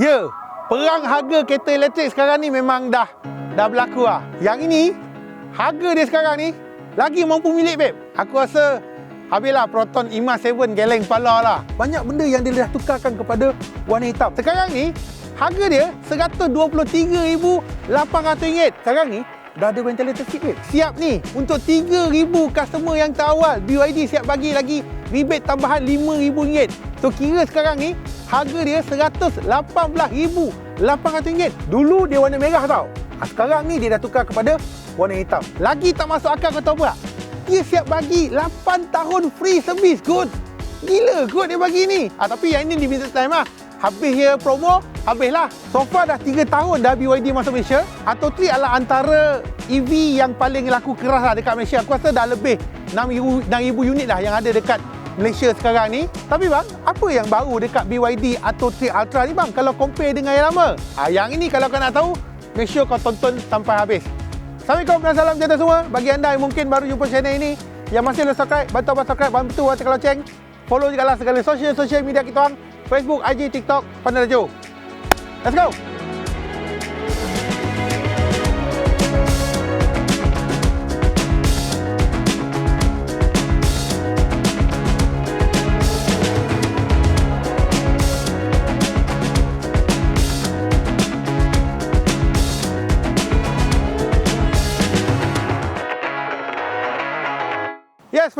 Ya, perang harga kereta elektrik sekarang ni memang dah dah berlaku lah. Yang ini, harga dia sekarang ni lagi mampu milik babe. Aku rasa habislah Proton IMA 7 geleng kepala lah. Banyak benda yang dia dah tukarkan kepada warna hitam. Sekarang ni, harga dia RM123,800. Sekarang ni, dah ada ventilator seat babe. Siap ni untuk 3,000 customer yang terawal. BYD siap bagi lagi rebate tambahan RM5,000. So kira sekarang ni harga dia RM118,800. Dulu dia warna merah tau. Ah, Sekarang ni dia dah tukar kepada warna hitam. Lagi tak masuk akal kau tahu tak? Dia siap bagi 8 tahun free service kot. Gila kot dia bagi ni. Ah, tapi yang ini limited time lah. Habis ya promo, habislah. So far dah 3 tahun dah BYD masuk Malaysia. Atau 3 adalah antara EV yang paling laku keras lah dekat Malaysia. Aku rasa dah lebih 6,000 6,000 unit lah yang ada dekat Malaysia sekarang ni. Tapi bang, apa yang baru dekat BYD Atto 3 Ultra ni bang kalau compare dengan yang lama? Ah, yang ini kalau kau nak tahu, make sure kau tonton sampai habis. Assalamualaikum dan salam sejahtera semua. Bagi anda yang mungkin baru jumpa channel ini, yang masih belum subscribe, bantu abang subscribe, bantu tekan loceng. Follow juga lah segala sosial-sosial media kita orang. Facebook, IG, TikTok, Pandai. Let's go!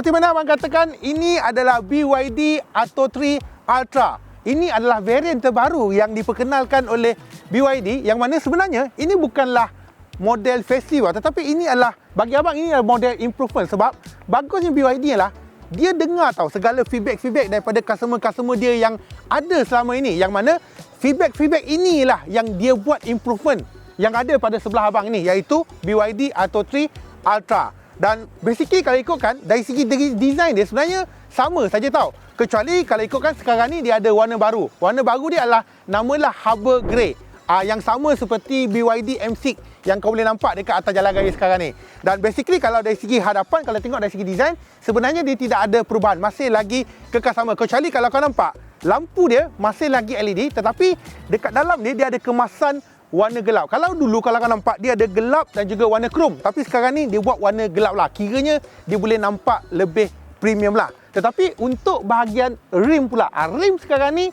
Seperti mana abang katakan, ini adalah BYD Atto 3 Ultra. Ini adalah varian terbaru yang diperkenalkan oleh BYD yang mana sebenarnya ini bukanlah model facelift tetapi ini adalah bagi abang ini adalah model improvement sebab bagusnya BYD ialah dia dengar tahu segala feedback-feedback daripada customer-customer dia yang ada selama ini yang mana feedback-feedback inilah yang dia buat improvement yang ada pada sebelah abang ini iaitu BYD Atto 3 Ultra. Dan basically kalau ikutkan dari segi de- design dia sebenarnya sama saja tau. Kecuali kalau ikutkan sekarang ni dia ada warna baru. Warna baru dia adalah namalah Harbour Grey. Ah yang sama seperti BYD M6 yang kau boleh nampak dekat atas jalan raya sekarang ni. Dan basically kalau dari segi hadapan kalau tengok dari segi design sebenarnya dia tidak ada perubahan. Masih lagi kekal sama. Kecuali kalau kau nampak lampu dia masih lagi LED tetapi dekat dalam dia dia ada kemasan warna gelap. Kalau dulu kalau kau nampak dia ada gelap dan juga warna krom. Tapi sekarang ni dia buat warna gelap lah. Kiranya dia boleh nampak lebih premium lah. Tetapi untuk bahagian rim pula. ah, Rim sekarang ni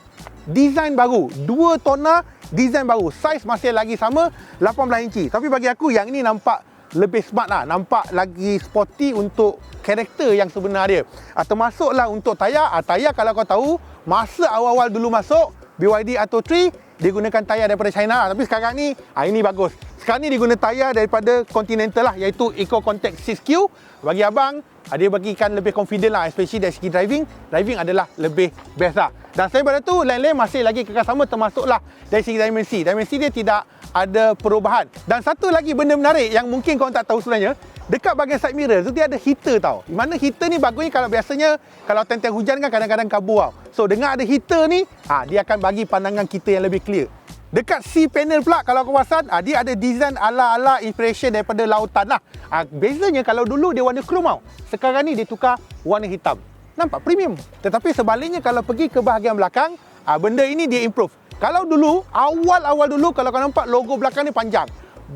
design baru. Dua tona design baru. Saiz masih lagi sama 18 inci. Tapi bagi aku yang ini nampak lebih smart lah. Nampak lagi sporty untuk karakter yang sebenar dia. Ah, termasuklah untuk tayar. Ah, tayar kalau kau tahu masa awal-awal dulu masuk BYD Atto 3 dia gunakan tayar daripada China. Tapi sekarang ni, ah, ini bagus. Sekarang ni dia guna tayar daripada Continental lah iaitu Eco Contact 6Q. Bagi abang, ah, dia bagikan lebih confident lah especially dari segi driving. Driving adalah lebih best lah. Dan selain daripada tu, lain-lain masih lagi kekal sama termasuklah dari segi dimensi. Dimensi dia tidak ada perubahan. Dan satu lagi benda menarik yang mungkin korang tak tahu sebenarnya, dekat bahagian side mirror tu dia ada heater tau. Di mana heater ni bagusnya kalau biasanya kalau time-time hujan kan kadang-kadang kabur tau. So dengan ada heater ni, ha, dia akan bagi pandangan kita yang lebih clear. Dekat C panel pula kalau kau perasan, ha, dia ada design ala-ala inspiration daripada lautan lah. Ha, bezanya kalau dulu dia warna chrome tau. Sekarang ni dia tukar warna hitam. Nampak premium. Tetapi sebaliknya kalau pergi ke bahagian belakang, ha, benda ini dia improve. Kalau dulu, awal-awal dulu kalau kau nampak logo belakang ni panjang.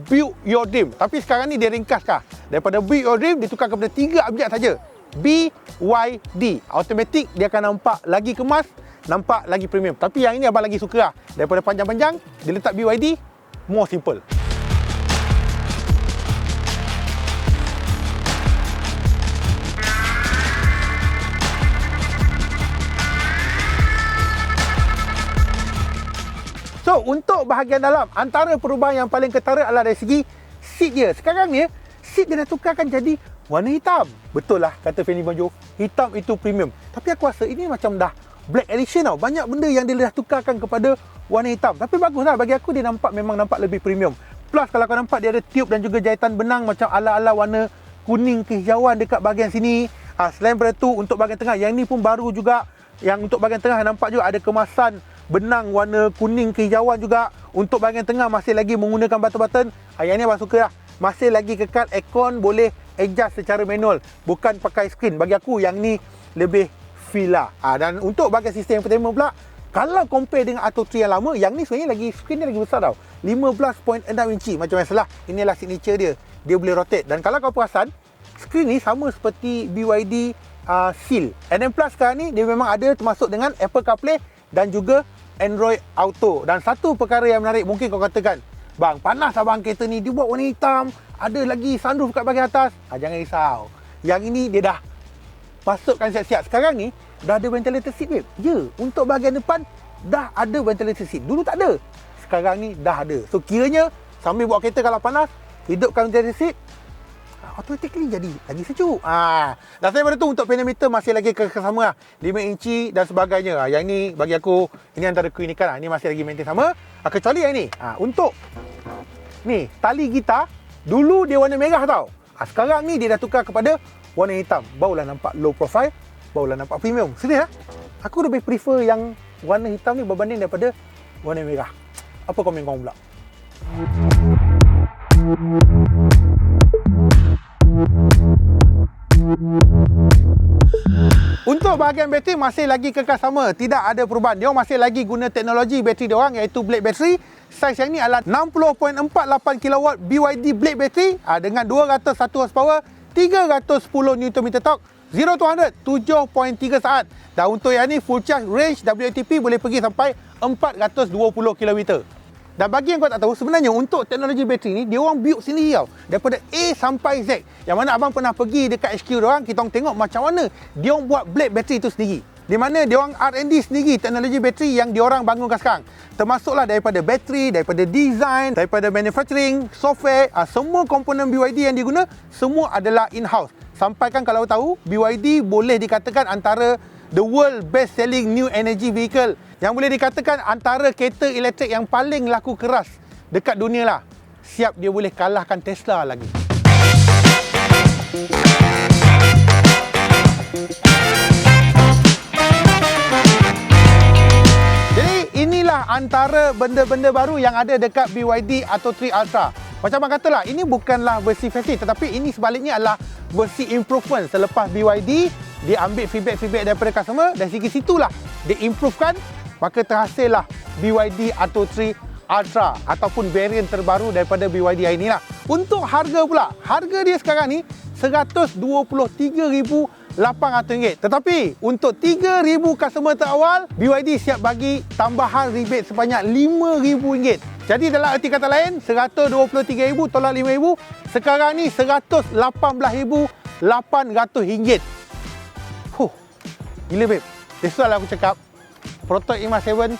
Build your dream. Tapi sekarang ni dia ringkaskah. Daripada build your dream, ditukar kepada tiga abjad saja. BYD. Automatic dia akan nampak lagi kemas, nampak lagi premium. Tapi yang ini abang lagi suka lah. Daripada panjang-panjang, dia letak BYD, more simple. So, untuk bahagian dalam, antara perubahan yang paling ketara adalah dari segi seat dia. Sekarang ni, seat dia dah tukarkan jadi warna hitam. Betul lah, kata Fendi Bonjo, hitam itu premium. Tapi aku rasa ini macam dah black edition tau. Banyak benda yang dia dah tukarkan kepada warna hitam. Tapi bagus lah, bagi aku dia nampak memang nampak lebih premium. Plus kalau kau nampak dia ada tube dan juga jahitan benang macam ala-ala warna kuning kehijauan dekat bahagian sini. Ha, selain daripada tu, untuk bahagian tengah, yang ni pun baru juga. Yang untuk bahagian tengah nampak juga ada kemasan benang warna kuning kehijauan juga. Untuk bahagian tengah masih lagi menggunakan button-button. Ha, yang ni abang suka lah. Masih lagi kekal aircon boleh adjust secara manual. Bukan pakai screen. Bagi aku yang ni lebih feel lah. Ha, dan untuk bahagian sistem entertainment pula, Kalau compare dengan Atto 3 yang lama, yang ni sebenarnya lagi screen dia lagi besar tau. 15.6 inci macam biasalah. Inilah signature dia. Dia boleh rotate. Dan kalau kau perasan, screen ni sama seperti BYD uh, Seal. And then plus sekarang ni, dia memang ada termasuk dengan Apple CarPlay dan juga Android Auto. Dan satu perkara yang menarik, mungkin kau katakan, Bang, panas abang kereta ni. Dia buat warna hitam. Ada lagi sunroof kat bahagian atas. Ha, jangan risau. Yang ini dia dah masukkan siap-siap. Sekarang ni, dah ada ventilator seat babe. Ya, untuk bahagian depan dah ada ventilator seat. Dulu tak ada. Sekarang ni dah ada. So kiranya sambil bawa kereta kalau panas, hidupkan ventilator seat, automatically jadi lagi sejuk. Ah, dan saya pada tu untuk panel meter masih lagi kekal sama lah. 5 inci dan sebagainya. Ah, yang ni bagi aku ini antara keunikan lah. Ini masih lagi maintain sama. Ah, kecuali yang ni. Ah, untuk ni tali gitar dulu dia warna merah tau. Ah, sekarang ni dia dah tukar kepada warna hitam. Barulah nampak low profile barulah nampak premium. Serius ah? Aku lebih prefer yang warna hitam ni berbanding daripada warna merah. Apa komen kau pula? Untuk bahagian bateri masih lagi kekal sama, tidak ada perubahan. Dia masih lagi guna teknologi bateri dia orang iaitu Blade Battery. Saiz yang ni adalah 60.48 kW BYD Blade Battery ah, dengan 201 horsepower, 310 Nm torque 0 to 100 7.3 saat. Dan untuk yang ni full charge range WLTP boleh pergi sampai 420 km. Dan bagi yang kau tak tahu sebenarnya untuk teknologi bateri ni dia orang build sendiri tau. Daripada A sampai Z. Yang mana abang pernah pergi dekat HQ dia orang kita tengok macam mana dia orang buat blade bateri tu sendiri. Di mana dia orang R&D sendiri teknologi bateri yang dia orang bangunkan sekarang. Termasuklah daripada bateri, daripada design, daripada manufacturing, software, ah, semua komponen BYD yang diguna semua adalah in-house sampaikan kalau tahu BYD boleh dikatakan antara the world best selling new energy vehicle yang boleh dikatakan antara kereta elektrik yang paling laku keras dekat dunia lah. Siap dia boleh kalahkan Tesla lagi. Jadi inilah antara benda-benda baru yang ada dekat BYD Atto 3 Ultra. Macam abang katalah, ini bukanlah versi facelift tetapi ini sebaliknya adalah versi improvement selepas BYD dia ambil feedback-feedback daripada customer dan segi situlah dia improvekan maka terhasillah BYD Atto 3 Ultra ataupun variant terbaru daripada BYD hari inilah. Untuk harga pula, harga dia sekarang ni RM123,800. Tetapi untuk 3,000 customer terawal, BYD siap bagi tambahan rebate sebanyak RM5,000. Jadi dalam arti kata lain, RM123,000 tolak RM5,000, sekarang ni RM118,800. Huh, gila babe. That's why aku cakap, Proton Imas 7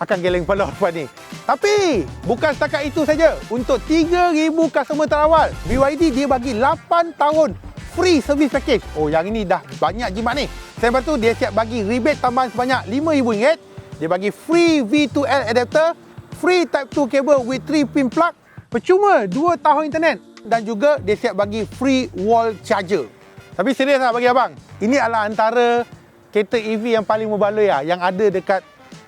akan geleng kepala lepas ni. Tapi, bukan setakat itu saja. Untuk 3,000 customer terawal, BYD dia bagi 8 tahun free service package. Oh, yang ini dah banyak jimat ni. Selain itu, dia siap bagi rebate tambahan sebanyak RM5,000. Dia bagi free V2L adapter, free Type 2 cable with 3 pin plug, percuma 2 tahun internet dan juga dia siap bagi free wall charger. Tapi serius lah bagi abang. Ini adalah antara kereta EV yang paling membaloi lah yang ada dekat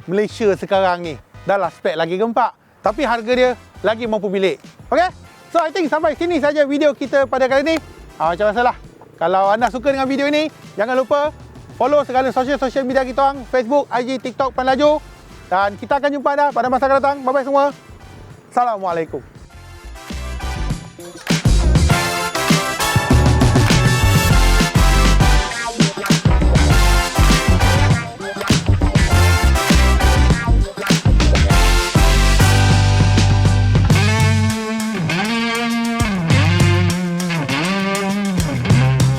Malaysia sekarang ni. Dah lah spek lagi gempak. Tapi harga dia lagi mampu milik. Okay? So I think sampai sini saja video kita pada kali ni. Ha, macam biasalah. Kalau anda suka dengan video ini, jangan lupa follow segala sosial-sosial media kita orang. Facebook, IG, TikTok, Pan Laju. Dan kita akan jumpa dah pada masa akan datang. Bye-bye semua. Assalamualaikum.